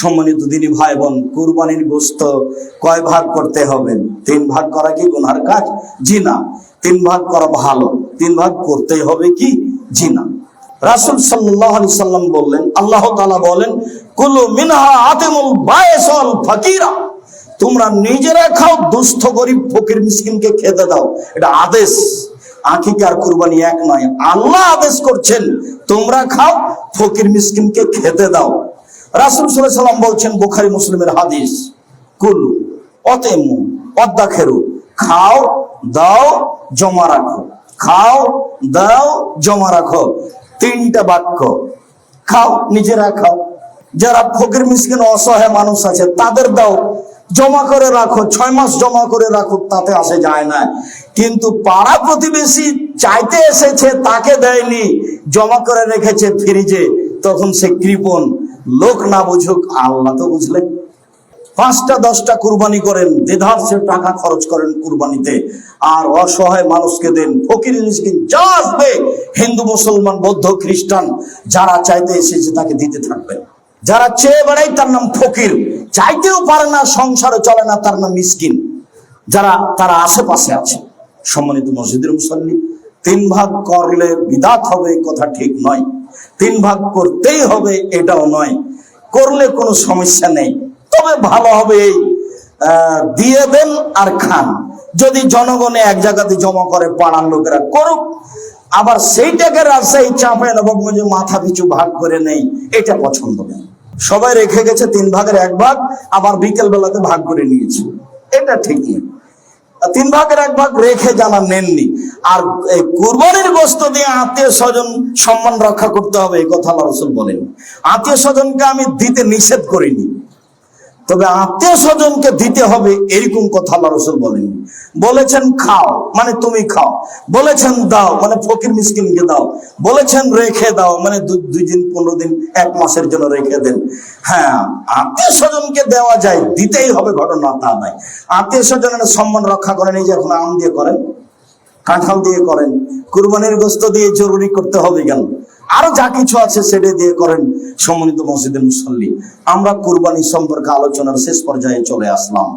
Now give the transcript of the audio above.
সম্মানিত দিনী ভাই বোন, কুরবানির গোস্ত কয় ভাগ করতে হবে? তিন ভাগ করা কি গুনার কাজ? জি না তিন ভাগ করা ভালো। তিন ভাগ করতে হবে কি? জি না রাসুল সাল্লাহ সাল্লাম বললেন, আল্লাহ তালা বলেন, কুলু মিনহা আতেমুল বায়েসল ফাকিরা। তোমরা নিজেরা খাও, দুস্থ গরিব ফকির মিসকিনকে খেতে দাও। এটা আদেশ। আকিকা আর কুরবানি এক নয়। আল্লাহ আদেশ করছেন, তোমরা খাও, ফকির মিসকিনকে খেতে দাও। রাসুল সাল্লাম বলছেন, বুখারি, মুসলিমের হাদিস, কুলু, অতেমু পদ্মা খেরু খাও, দাও, জমা রাখো, খাও, দাও, জমা রাখো, তিনটা বাক্য, খাও, নিজেরা খাও, যারা ফকির, মিসকিন, অসহায় মানুষ আছে, তাদের দাও, জমা করে রাখো, ছয় মাস জমা করে রাখো, তাতে আসে যায় না, কিন্তু পাড়া প্রতিবেশী চাইতে এসেছে, তাকে দেয়নি, জমা করে রেখেছে ফ্রিজে তখন সে কৃপণ লোক না বুঝুক, আল্লাহ তো বুঝলেন। পাঁচটা, দশটা কুরবানি করেন দেধার সে টাকা খরচ করেন কুরবানিতে। আর অসহায় মানুষকে দেন, ফকির যা আসবে, হিন্দু, মুসলমান, বৌদ্ধ, খ্রিস্টান, যারা চাইতে এসেছে তাকে দিতে থাকবেন। যারা চেয়ে বেড়াই, তার নাম ফকির। চাইতেও পারে না, সংসারে চলে না, তার নাম মিসকিন। যারা, তারা আশেপাশে আছে, সম্মানিত মসজিদের মুসল্লি, তিন ভাগ করলে বিদাত হবে, কথা ঠিক নয়। তিন ভাগ করতেই হবে, এটাও নয়। করলে কোনো সমস্যা নেই। তবে ভালো হবে এই দিয়ে দেন আর খান। যদি জনগণে এক জায়গাতে জমা করে, পাড়ার লোকেরা করুক, আবার সেইটাকে রাজশাহী চাপে নবাবগঞ্জে মাথা পিছু ভাগ করে নেই, এটা পছন্দ নেই। সবাই রেখে গেছে তিন ভাগের এক ভাগ, আবার বিকেল বেলাতে ভাগ করে নিয়েছে। এটা ঠিক নেই তিন ভাগের এক ভাগ রেখে জানা নেননি। আর এই কুরবানির গোস্ত দিয়ে আত্মীয় স্বজন সম্মান রক্ষা করতে হবে, এই কথা আল্লাহ রসুল বলেন। আত্মীয় স্বজনকে আমি দিতে নিষেধ করিনি। তবে আত্মীয় স্বজনকে দিতে হবে এরকম কথা আল্লাহ রসুল বলেন। বলেছেন, খাও। মানে তুমি খাও। বলেছেন, দাও। মানে ফকির মিসকিনকে দাও। বলেছেন, রেখে দাও। মানে দুই দিন, পনেরো দিন, এক মাসের জন্য রেখে দেন। হ্যাঁ আত্মীয় স্বজনকে দেওয়া যায়, দিতেই হবে, ঘটনা তা নয়। আত্মীয় স্বজনের সম্মান রক্ষা করেন এই যে এখন আম দিয়ে করেন, কাঁঠাল দিয়ে করেন, কুরবানির গোস্ত দিয়ে জরুরি করতে হবে কেন? আরও যা কিছু আছে সেটা দিয়ে করেন সমন্বিত মসজিদের মুসল্লি। আমরা কুরবানি সম্পর্কে আলোচনার শেষ পর্যায়ে চলে আসলাম।